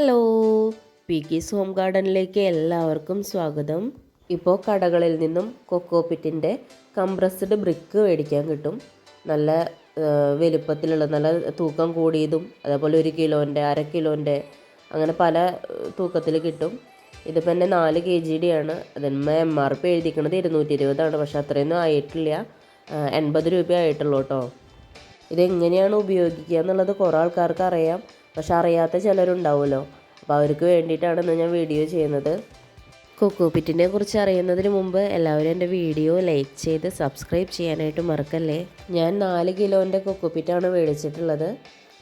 Hello. P keys home ഗാർഡനിലേക്ക് എല്ലാവർക്കും സ്വാഗതം. ഇപ്പോൾ കടകളിൽ നിന്നും കൊക്കോപിറ്റിന്റെ കംപ്രസ്ഡ് ബ്രിക്ക് മേടിക്കാൻ കിട്ടും. നല്ല വലുപ്പത്തിലുള്ള നല്ല തൂക്കം കൂടിയതും അതേപോലെ ഒരു കിലോന്റെ അര കിലോന്റെ അങ്ങനെ പല തൂക്കത്തിൽ കിട്ടും. ഇതിപ്പോൾ എന്റെ നാല് കെ ജിയുടെ ആണ് അതിന്മേ എം ആർ പി എഴുതിക്കുന്നത് ഇരുന്നൂറ്റി ഇരുപതാണ് പക്ഷെ അത്രയൊന്നും ആയിട്ടില്ല. എൺപത് രൂപ ആയിട്ടുള്ളൂ കേട്ടോ. ഇതെങ്ങനെയാണ് ഉപയോഗിക്കുക എന്നുള്ളത് കുറേ ആൾക്കാർക്ക് അറിയാം. പക്ഷെ അറിയാത്ത ചിലരുണ്ടാവുമല്ലോ. അപ്പോൾ അവർക്ക് വേണ്ടിയിട്ടാണ് ഇന്ന് ഞാൻ വീഡിയോ ചെയ്യുന്നത്. കൊക്കോപിറ്റിനെ കുറിച്ച് അറിയുന്നതിന് മുമ്പ് എല്ലാവരും എന്റെ വീഡിയോ ലൈക്ക് ചെയ്ത് സബ്സ്ക്രൈബ് ചെയ്യാനായിട്ട് മറക്കല്ലേ? ഞാൻ നാല് കിലോന്റെ കൊക്കോപിറ്റാണ് മേടിച്ചിട്ടുള്ളത്.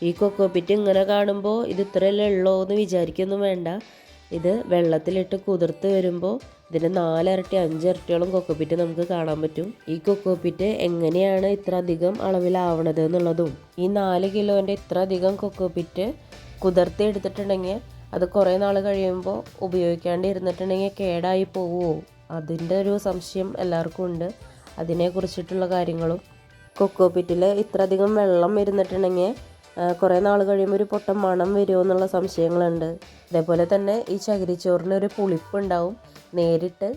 ഈ കൊക്കോപിറ്റ് ഇങ്ങനെ കാണുമ്പോൾ ഇത് ഇത്രയല്ലേ ഉള്ളൂ എന്ന് വിചാരിക്കൊന്നും വേണ്ട. ഇത് വെള്ളത്തിലിട്ട് കുതിർത്ത് വരുമ്പോൾ ഇതിന്റെ നാലിരട്ടി അഞ്ചിരട്ടിയോളം കൊക്കോപ്പിറ്റ് നമുക്ക് കാണാൻ പറ്റും. ഈ കൊക്കോപ്പിറ്റ് എങ്ങനെയാണ് ഇത്ര അധികം അളവിലാവണത് എന്നുള്ളതും ഈ നാല് കിലോന്റെ ഇത്ര അധികം കൊക്കോപ്പിറ്റ് കുതിർത്തി എടുത്തിട്ടുണ്ടെങ്കിൽ അത് കുറേ നാൾ കഴിയുമ്പോൾ ഉപയോഗിക്കാണ്ട് ഇരുന്നിട്ടുണ്ടെങ്കിൽ കേടായി പോവുമോ അതിന്റെ ഒരു സംശയം എല്ലാവർക്കും ഉണ്ട്. അതിനെക്കുറിച്ചിട്ടുള്ള കാര്യങ്ങളും കൊക്കോപ്പിറ്റിൽ ഇത്ര അധികം വെള്ളം ഇരുന്നിട്ടുണ്ടെങ്കിൽ കുറേ നാൾ കഴിയുമ്പോൾ ഒരു പൊട്ടം മണം വരുമോ എന്നുള്ള സംശയങ്ങളുണ്ട്. അതേപോലെ തന്നെ ഈ ചകിരിച്ചോറിന് ഒരു പുളിപ്പുണ്ടാവും നേരിട്ട്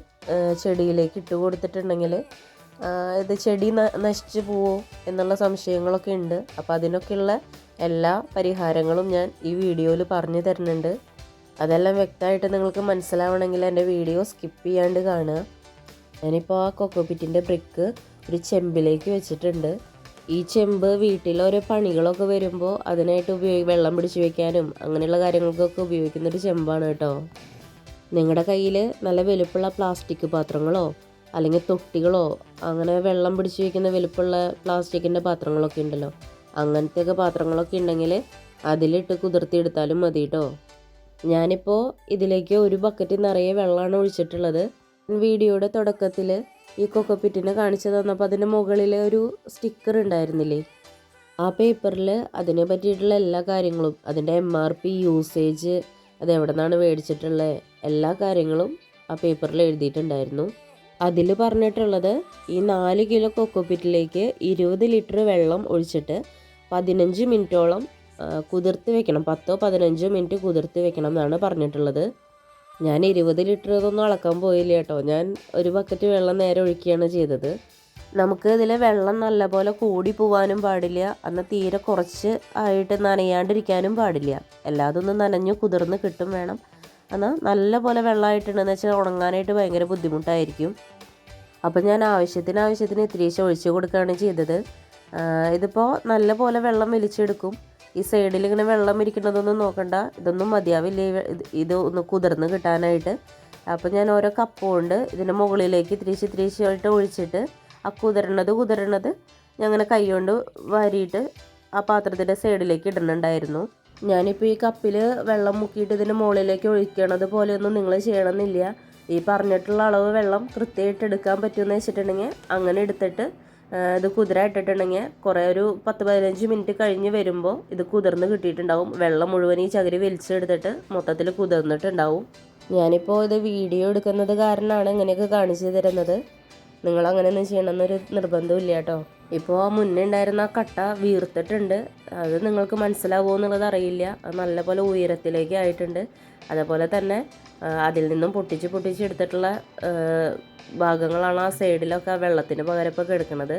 ചെടിയിലേക്ക് ഇട്ട് കൊടുത്തിട്ടുണ്ടെങ്കിൽ ഇത് ചെടി നശിച്ചു പോവോ എന്നുള്ള സംശയങ്ങളൊക്കെ ഉണ്ട്. അപ്പോൾ അതിനൊക്കെയുള്ള എല്ലാ പരിഹാരങ്ങളും ഞാൻ ഈ വീഡിയോയിൽ പറഞ്ഞു തരുന്നുണ്ട്. അതെല്ലാം വ്യക്തമായിട്ട് നിങ്ങൾക്ക് മനസ്സിലാവണമെങ്കിൽ എന്റെ വീഡിയോ സ്കിപ്പ് ചെയ്യാണ്ട് കാണുക. ഞാനിപ്പോൾ ആ കൊക്കോപിറ്റിന്റെ ബ്രിക്ക് ഒരു ചെമ്പിലേക്ക് വെച്ചിട്ടുണ്ട്. ഈ ചെമ്പ് വീട്ടിൽ ഓരോ പണികളൊക്കെ വരുമ്പോൾ അതിനായിട്ട് ഉപയോഗി വെള്ളം പിടിച്ച് വെക്കാനും അങ്ങനെയുള്ള കാര്യങ്ങൾക്കൊക്കെ ഉപയോഗിക്കുന്ന ഒരു ചെമ്പാണ് കേട്ടോ. നിങ്ങളുടെ കയ്യിൽ നല്ല വലുപ്പമുള്ള പ്ലാസ്റ്റിക് പാത്രങ്ങളോ അല്ലെങ്കിൽ തൊട്ടികളോ അങ്ങനെ വെള്ളം പിടിച്ച് വയ്ക്കുന്ന വലുപ്പമുള്ള പ്ലാസ്റ്റിക്കിന്റെ പാത്രങ്ങളൊക്കെ ഉണ്ടല്ലോ. അങ്ങനത്തെയൊക്കെ പാത്രങ്ങളൊക്കെ ഉണ്ടെങ്കിൽ അതിലിട്ട് കുതിർത്തിയെടുത്താലും മതി കേട്ടോ ഞാനിപ്പോൾ ഇതിലേക്ക് ഒരു ബക്കറ്റ് നിറയെ വെള്ളമാണ് ഒഴിച്ചിട്ടുള്ളത്. വീഡിയോയുടെ തുടക്കത്തിൽ ഈ കൊക്കപ്പിറ്റിനെ കാണിച്ചു തന്നപ്പോൾ അതിന്റെ മുകളിൽ ഒരു സ്റ്റിക്കർ ഉണ്ടായിരുന്നില്ലേ? ആ പേപ്പറിൽ അതിനെ പറ്റിയിട്ടുള്ള എല്ലാ കാര്യങ്ങളും അതിന്റെ എം ആർ പി യൂസേജ് അത് എവിടെ നിന്നാണ് മേടിച്ചിട്ടുള്ളത് എല്ലാ കാര്യങ്ങളും ആ പേപ്പറിൽ എഴുതിയിട്ടുണ്ടായിരുന്നു. അതിൽ പറഞ്ഞിട്ടുള്ളത് ഈ നാല് കിലോ കൊക്കോപ്പിറ്റിലേക്ക് ഇരുപത് ലിറ്റർ വെള്ളം ഒഴിച്ചിട്ട് പതിനഞ്ച് മിനിറ്റോളം കുതിർത്ത് വെക്കണം. പത്തോ പതിനഞ്ചോ മിനിറ്റ് കുതിർത്ത് വെക്കണം എന്നാണ് പറഞ്ഞിട്ടുള്ളത്. ഞാൻ ഇരുപത് ലിറ്റർ ഇതൊന്നും അളക്കാൻ പോയില്ല കേട്ടോ. ഞാൻ ഒരു ബക്കറ്റ് വെള്ളം നേരെ ഒഴിക്കുകയാണ് ചെയ്തത്. നമുക്ക് ഇതിൽ വെള്ളം നല്ലപോലെ കൂടി പോവാനും പാടില്ല. എന്നാൽ തീരെ കുറച്ച് ആയിട്ട് നനയാണ്ടിരിക്കാനും പാടില്ല. എല്ലാതൊന്നും നനഞ്ഞു കുതിർന്ന് കിട്ടും വേണം. എന്നാൽ നല്ല പോലെ വെള്ളമായിട്ടുണ്ടെന്ന് വെച്ചാൽ ഉണങ്ങാനായിട്ട് ഭയങ്കര ബുദ്ധിമുട്ടായിരിക്കും. അപ്പോൾ ഞാൻ ആവശ്യത്തിന് ആവശ്യത്തിന് ഇത്തിരീശ ഒഴിച്ചു കൊടുക്കുകയാണ് ചെയ്തത്. ഇതിപ്പോൾ നല്ല പോലെ വെള്ളം വലിച്ചെടുക്കും. ഈ സൈഡിൽ ഇങ്ങനെ വെള്ളം ഇരിക്കുന്നതൊന്നും നോക്കണ്ട. ഇതൊന്നും മതിയാവില്ല. ഇത് ഇത് ഒന്ന് കുതിർന്ന് കിട്ടാനായിട്ട്. അപ്പോൾ ഞാൻ ഓരോ കപ്പ് കൊണ്ട് ഇതിന്റെ മുകളിലേക്ക് ഇത്തിരീശ് ഇത്തിരീശായിട്ട് ഒഴിച്ചിട്ട് ആ കുതിരണത് കുതിരണത് ഞാൻ അങ്ങനെ കൈ കൊണ്ട് വാരിയിട്ട് ആ പാത്രത്തിന്റെ സൈഡിലേക്ക് ഇടുന്നുണ്ടായിരുന്നു. ഞാനിപ്പോൾ ഈ കപ്പിൽ വെള്ളം മുക്കിയിട്ട് ഇതിന്റെ മുകളിലേക്ക് ഒഴിക്കണത് പോലെയൊന്നും നിങ്ങൾ ചെയ്യണമെന്നില്ല. ഈ പറഞ്ഞിട്ടുള്ള അളവ് വെള്ളം കൃത്യമായിട്ട് എടുക്കാൻ പറ്റുമെന്ന് വെച്ചിട്ടുണ്ടെങ്കിൽ അങ്ങനെ എടുത്തിട്ട് ഇത് കുതിര ഇട്ടിട്ടുണ്ടെങ്കിൽ കുറേ ഒരു പത്ത് പതിനഞ്ച് മിനിറ്റ് കഴിഞ്ഞ് വരുമ്പോൾ ഇത് കുതിർന്ന് കിട്ടിയിട്ടുണ്ടാവും. വെള്ളം മുഴുവൻ ഈ ചകിരി വലിച്ചെടുത്തിട്ട് മൊത്തത്തിൽ കുതിർന്നിട്ടുണ്ടാവും. ഞാനിപ്പോൾ ഇത് വീഡിയോ എടുക്കുന്നത് കാരണമാണ് ഇങ്ങനെയൊക്കെ കാണിച്ചു തരുന്നത്. നിങ്ങൾ അങ്ങനെയൊന്നും ചെയ്യണമെന്നൊരു നിർബന്ധമില്ല കേട്ടോ. ഇപ്പോൾ ആ മുന്നേ ഉണ്ടായിരുന്ന ആ കട്ട വീർത്തിട്ടുണ്ട്. അത് നിങ്ങൾക്ക് മനസ്സിലാവുമോ എന്നുള്ളത് അറിയില്ല. അത് നല്ലപോലെ ഉയരത്തിലേക്ക് ആയിട്ടുണ്ട്. അതേപോലെ തന്നെ അതിൽ നിന്നും പൊട്ടിച്ച് പൊട്ടിച്ച് എടുത്തിട്ടുള്ള ഭാഗങ്ങളാണ് ആ സൈഡിലൊക്കെ ആ വെള്ളത്തിന് പകരപ്പൊക്കെ എടുക്കുന്നത്.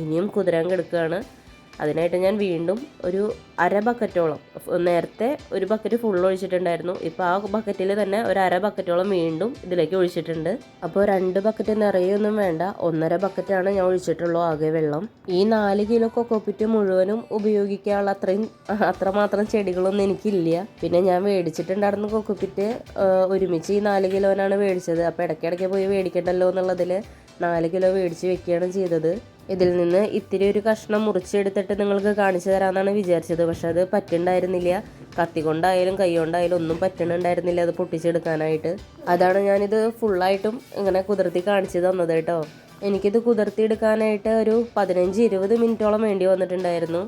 ഇനിയും കുതിരാൻ കിടക്കുകയാണ്. അതിനായിട്ട് ഞാൻ വീണ്ടും ഒരു അര ബക്കറ്റോളം നേരത്തെ ഒരു ബക്കറ്റ് ഫുൾ ഒഴിച്ചിട്ടുണ്ടായിരുന്നു. ഇപ്പോൾ ആ ബക്കറ്റിൽ തന്നെ ഒരു അര ബക്കറ്റോളം വീണ്ടും ഇതിലേക്ക് ഒഴിച്ചിട്ടുണ്ട്. അപ്പോൾ രണ്ട് ബക്കറ്റ് നിറയൊന്നും വേണ്ട ഒന്നര ബക്കറ്റാണ് ഞാൻ ഒഴിച്ചിട്ടുള്ളൂ ആകെ വെള്ളം. ഈ നാല് കിലോ കൊക്കോപ്പിറ്റ് മുഴുവനും ഉപയോഗിക്കാനുള്ള അത്രയും അത്രമാത്രം ചെടികളൊന്നും എനിക്കില്ല. പിന്നെ ഞാൻ മേടിച്ചിട്ടുണ്ടായിരുന്നു കൊക്കോപ്പിറ്റ് ഒരുമിച്ച് ഈ നാല് കിലോനാണ് മേടിച്ചത്. അപ്പോൾ ഇടയ്ക്കിടയ്ക്ക് പോയി മേടിക്കണ്ടല്ലോ എന്നുള്ളതിൽ നാല് കിലോ മേടിച്ച് വെക്കുകയാണ് ചെയ്തത്. ഇതിൽ നിന്ന് ഇത്തിരി ഒരു കഷ്ണം മുറിച്ചെടുത്തിട്ട് നിങ്ങൾക്ക് കാണിച്ചു തരാമെന്നാണ് വിചാരിച്ചത്. പക്ഷെ അത് പറ്റുണ്ടായിരുന്നില്ല. കത്തി കൊണ്ടായാലും കൈ കൊണ്ടായാലും ഒന്നും പറ്റണുണ്ടായിരുന്നില്ല അത് പൊട്ടിച്ചെടുക്കാനായിട്ട്. അതാണ് ഞാനിത് ഫുള്ളായിട്ടും ഇങ്ങനെ കുതിർത്തി കാണിച്ചു തന്നത് കേട്ടോ. എനിക്കിത് കുതിർത്തിയെടുക്കാനായിട്ട് ഒരു പതിനഞ്ച് ഇരുപത് മിനിറ്റോളം വേണ്ടി വന്നിട്ടുണ്ടായിരുന്നു.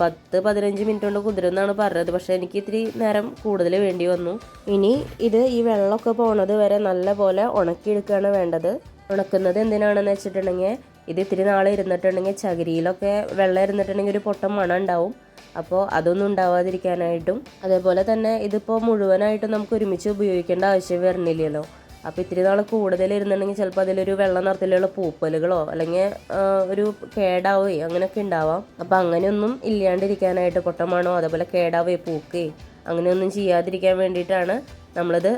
പത്ത് പതിനഞ്ച് മിനിറ്റ് കൊണ്ട് കുതിരുന്നാണ് പറഞ്ഞത്. പക്ഷേ എനിക്ക് ഇത്തിരി നേരം കൂടുതൽ വേണ്ടി വന്നു. ഇനി ഇത് ഈ വെള്ളമൊക്കെ പോണത് വരെ നല്ല പോലെ ഉണക്കിയെടുക്കുകയാണ് വേണ്ടത്. ഉണക്കുന്നത് എന്തിനാണെന്ന് വെച്ചിട്ടുണ്ടെങ്കിൽ ഇത് ഇത്തിരി നാൾ ഇരുന്നിട്ടുണ്ടെങ്കിൽ ചകിരിയിലൊക്കെ വെള്ളം ഇരുന്നിട്ടുണ്ടെങ്കിൽ ഒരു പൊട്ടം മണം ഉണ്ടാവും. അപ്പോൾ അതൊന്നും ഉണ്ടാവാതിരിക്കാനായിട്ടും. അതേപോലെ തന്നെ ഇതിപ്പോൾ മുഴുവനായിട്ടും നമുക്ക് ഒരുമിച്ച് ഉപയോഗിക്കേണ്ട ആവശ്യം വരുന്നില്ലല്ലോ. അപ്പോൾ ഇത്തിരി നാൾ കൂടുതൽ ഇരുന്നുണ്ടെങ്കിൽ ചിലപ്പോൾ അതിലൊരു വെള്ള നിറത്തിലുള്ള പൂപ്പലുകളോ അല്ലെങ്കിൽ ഒരു കേടാവുകയോ അങ്ങനെയൊക്കെ ഉണ്ടാവാം. അപ്പോൾ അങ്ങനെയൊന്നും ഇല്ലാണ്ടിരിക്കാനായിട്ട് പൊട്ടമാണോ അതേപോലെ കേടാവുകയോ പൂക്കുകയോ അങ്ങനെയൊന്നും ചെയ്യാതിരിക്കാൻ വേണ്ടിയിട്ടാണ് നമ്മളിത്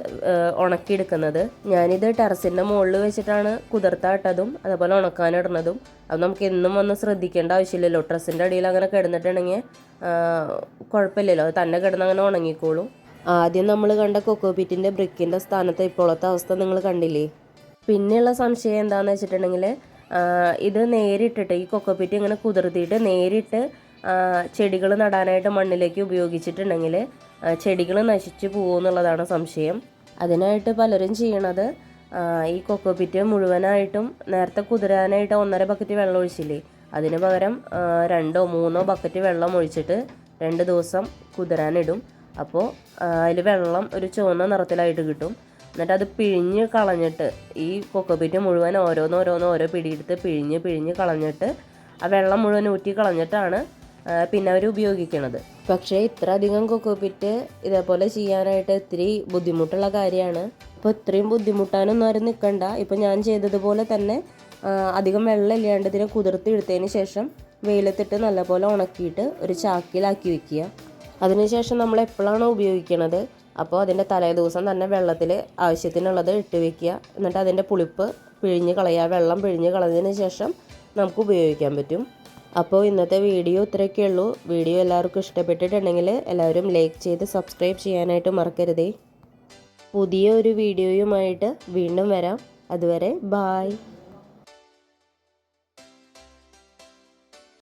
ഉണക്കിയെടുക്കുന്നത്. ഞാനിത് ടെറസിന്റെ മുകളിൽ വെച്ചിട്ടാണ് കുതിർത്താട്ടതും അതേപോലെ ഉണക്കാനിടുന്നതും അത് നമുക്ക് എന്നും വന്ന് ശ്രദ്ധിക്കേണ്ട ആവശ്യമില്ലല്ലോ. ടെറസിന്റെ അടിയിൽ അങ്ങനെ കിടന്നിട്ടുണ്ടെങ്കിൽ കുഴപ്പമില്ലല്ലോ. അത് തന്നെ കിടന്ന് അങ്ങനെ ഉണങ്ങിക്കോളും. ആദ്യം നമ്മൾ കണ്ട കൊക്കോപിറ്റിന്റെ ബ്രിക്കിന്റെ സ്ഥാനത്ത് ഇപ്പോഴത്തെ അവസ്ഥ നിങ്ങൾ കണ്ടില്ലേ? പിന്നെയുള്ള സംശയം എന്താണെന്ന് വെച്ചിട്ടുണ്ടെങ്കിൽ ഇത് നേരിട്ടിട്ട് ഈ കൊക്കോപീറ്റ് ഇങ്ങനെ കുതിർത്തിയിട്ട് നേരിട്ട് ചെടികൾ നടാനായിട്ട് മണ്ണിലേക്ക് ഉപയോഗിച്ചിട്ടുണ്ടെങ്കിൽ ചെടികൾ നശിച്ചു പോകുമെന്നുള്ളതാണ് സംശയം. അതിനായിട്ട് പലരും ചെയ്യണത് ഈ കൊക്കോപിറ്റ് മുഴുവനായിട്ടും നേരത്തെ കുതിരാനായിട്ട് ഒന്നര ബക്കറ്റ് വെള്ളം ഒഴിച്ചില്ലേ അതിന് പകരം രണ്ടോ മൂന്നോ ബക്കറ്റ് വെള്ളം ഒഴിച്ചിട്ട് രണ്ട് ദിവസം കുതിരാനിടും. അപ്പോൾ അതിൽ വെള്ളം ഒരു ചുവന്ന നിറത്തിലായിട്ട് കിട്ടും. എന്നിട്ട് അത് പിഴിഞ്ഞ് കളഞ്ഞിട്ട് ഈ കൊക്കോപിറ്റ് മുഴുവൻ ഓരോന്നോരോന്നോ ഓരോ പിടിയെടുത്ത് പിഴിഞ്ഞ് പിഴിഞ്ഞ് കളഞ്ഞിട്ട് ആ വെള്ളം മുഴുവൻ ഊറ്റി കളഞ്ഞിട്ടാണ് പിന്നെ അവർ ഉപയോഗിക്കണത്. പക്ഷേ ഇത്ര അധികം കൊക്കോപിറ്റ് ഇതേപോലെ ചെയ്യാനായിട്ട് ഇത്തിരി ബുദ്ധിമുട്ടുള്ള കാര്യമാണ്. അപ്പോൾ ഇത്രയും ബുദ്ധിമുട്ടാനൊന്നും ആരും നിൽക്കണ്ട ഇപ്പോൾ ഞാൻ ചെയ്തതുപോലെ തന്നെ അധികം വെള്ളം ഇല്ലാണ്ട് ഇതിനെ കുതിർത്തി എടുത്തതിന് ശേഷം വെയിലത്തിട്ട് നല്ലപോലെ ഉണക്കിയിട്ട് ഒരു ചാക്കിലാക്കി വെക്കുക. അതിനുശേഷം നമ്മൾ എപ്പോഴാണോ ഉപയോഗിക്കണത് അപ്പോൾ അതിന്റെ തലേ ദിവസം തന്നെ വെള്ളത്തിൽ ആവശ്യത്തിനുള്ളത് ഇട്ട് വെക്കുക. എന്നിട്ട് അതിന്റെ പുളിപ്പ് പിഴിഞ്ഞ് കളയുക. വെള്ളം പിഴിഞ്ഞ് കളഞ്ഞതിന് ശേഷം നമുക്ക് ഉപയോഗിക്കാൻ പറ്റും. അപ്പോൾ ഇന്നത്തെ വീഡിയോ ഇത്രയൊക്കെ ഉള്ളൂ. വീഡിയോ എല്ലാവർക്കും ഇഷ്ടപ്പെട്ടിട്ടുണ്ടെങ്കിൽ എല്ലാവരും ലൈക്ക് ചെയ്ത് സബ്സ്ക്രൈബ് ചെയ്യാനായിട്ട് മറക്കരുതേ. പുതിയ ഒരു വീഡിയോയുമായിട്ട് വീണ്ടും വരാം. അതുവരെ ബായ്